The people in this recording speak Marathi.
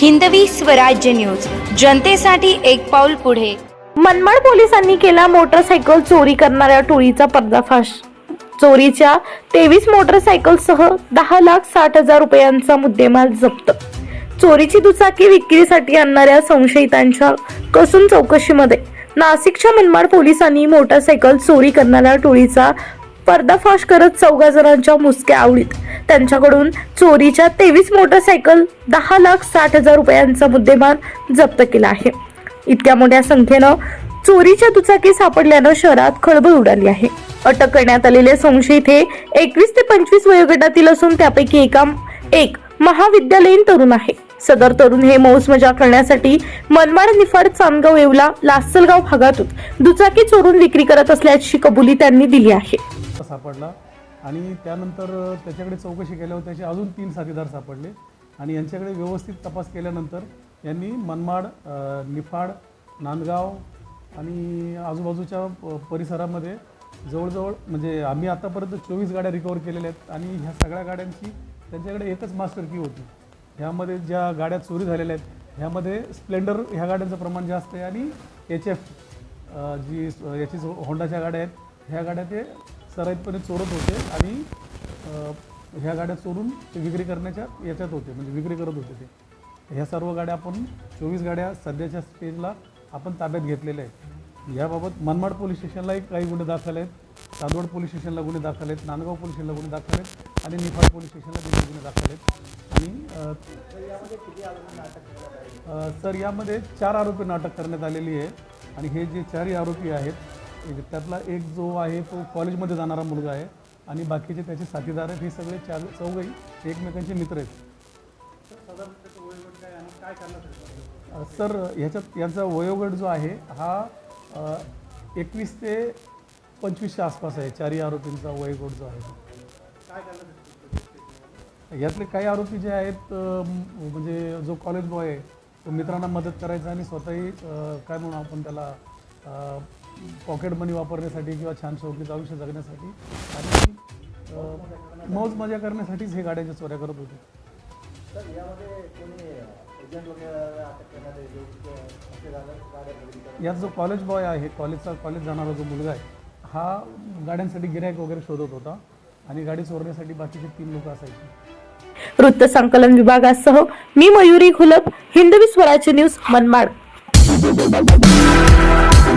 हिंदवी स्वराज्य न्यूज. जनतेसाठी एक पाऊल पुढे. मनमाड पोलिसांनी केला मोटरसायकल चोरी करणाऱ्या टोळीचा पर्दाफाश. चोरीच्या तेवीस मोटरसायकलसह दहा लाख साठ हजार रुपयांचा मुद्देमाल जप्त. चोरीची दुचाकी विक्रीसाठी आणणाऱ्या संशयितांच्या कसून चौकशीमध्ये. नाशिकच्या मनमाड पोलिसांनी मोटरसायकल चोरी करणाऱ्या टोळीचा पर्दाफाश करत चौघा जणांच्या मुसक्या आवडीत. त्यांच्याकडून चोरीच्या तेवीस मोटरसायकल दहा लाख साठ हजार रुपयांचा मुद्देमाल जप्त केला आहे. इतक्या मोठ्या संख्येनं चोरीच्या दुचाकी सापडल्यानं शहरात खळबळ उडाली आहे. अटक करण्यात आलेले संशयित हे एकवीस ते पंचवीस वयोगटातील असून त्यापैकी एका एक महाविद्यालयीन तरुण आहे. सदर तरुण हे मौज मजा करण्यासाठी मनमाड निफाड चांदगाव येवला लासलगाव भागातून दुचाकी चोरून विक्री करत असल्याची कबुली त्यांनी दिली आहे. सापडला. आणि त्यानंतर त्याच्याकडे चौकशी केल्यावर त्याचे अजून तीन साथीदार सापडले. आणि यांच्याकडे व्यवस्थित तपास केल्यानंतर यांनी मनमाड निफाड नांदगाव आणि आजूबाजूच्या प- परिसरामध्ये जवळजवळ म्हणजे आम्ही आतापर्यंत चोवीस गाड्या रिकवर केलेल्या आहेत आणि ह्या सगळ्या गाड्यांची त्यांच्याकडे एकच मास्टर की होती. ह्यामध्ये ज्या गाड्या चोरी झालेल्या आहेत ह्यामध्ये स्प्लेंडर ह्या गाड्यांचं प्रमाण जास्त आहे आणि एच एफ जी याची जो होंडाच्या गाड्या आहेत ह्या गाड्या ते सराईतपणे चोरत होते आणि ह्या गाड्या चोरून ते विक्री करण्याच्या याच्यात होते म्हणजे विक्री करत होते ते. ह्या सर्व गाड्या आपण चोवीस गाड्या सध्याच्या स्टेजला आपण ताब्यात घेतलेल्या आहेत. याबाबत मनमाड पोलीस स्टेशनलाही काही गुन्हे दाखल आहेत चांदवड पोलीस स्टेशनला गुन्हे दाखल आहेत नांदगाव पोलीस स्टेशनला गुन्हे दाखल आहेत आणि निफाड पोलीस स्टेशनला देखील गुन्हे दाखल आहेत. आणि सर यामध्ये चार आरोपींना अटक करण्यात आलेली आहे. आणि हे जे चारही आरोपी आहेत त्यातला एक जो आहे तो कॉलेजमध्ये जाणारा मुलगा आहे आणि बाकीचे त्याचे साथीदार आहेत हे सगळे चार चौघही एकमेकांचे मित्र आहेत. सर ह्याच्यात यांचा वयोगट जो आहे हा एकवीस ते पंचवीसच्या आसपास आहे चारही आरोपींचा वयोगट जो आहे. यातले काही आरोपी जे आहेत म्हणजे जो कॉलेज बॉय आहे तो मित्रांना मदत करायचा आणि स्वतःही काय म्हणू आपण त्याला पॉकेट मनी वापरण्यासाठी किंवा छान शौकीचं आयुष्य जगण्यासाठी. आणि मौज मजा करण्यासाठीच हे गाड्यांच्या चोऱ्या करत होते. यात जो कॉलेज बॉय आहे कॉलेजचा कॉलेज जाणारा जो मुलगा आहे हा गाड्यांसाठी गिरायक वगैरे शोधत होता आणि गाडी चोरण्यासाठी बाकीचे तीन लोक असायचे. वृत्त संकलन विभागासह मी मयुरी घुलप हिंदवी स्वराज्य न्यूज मनमाड.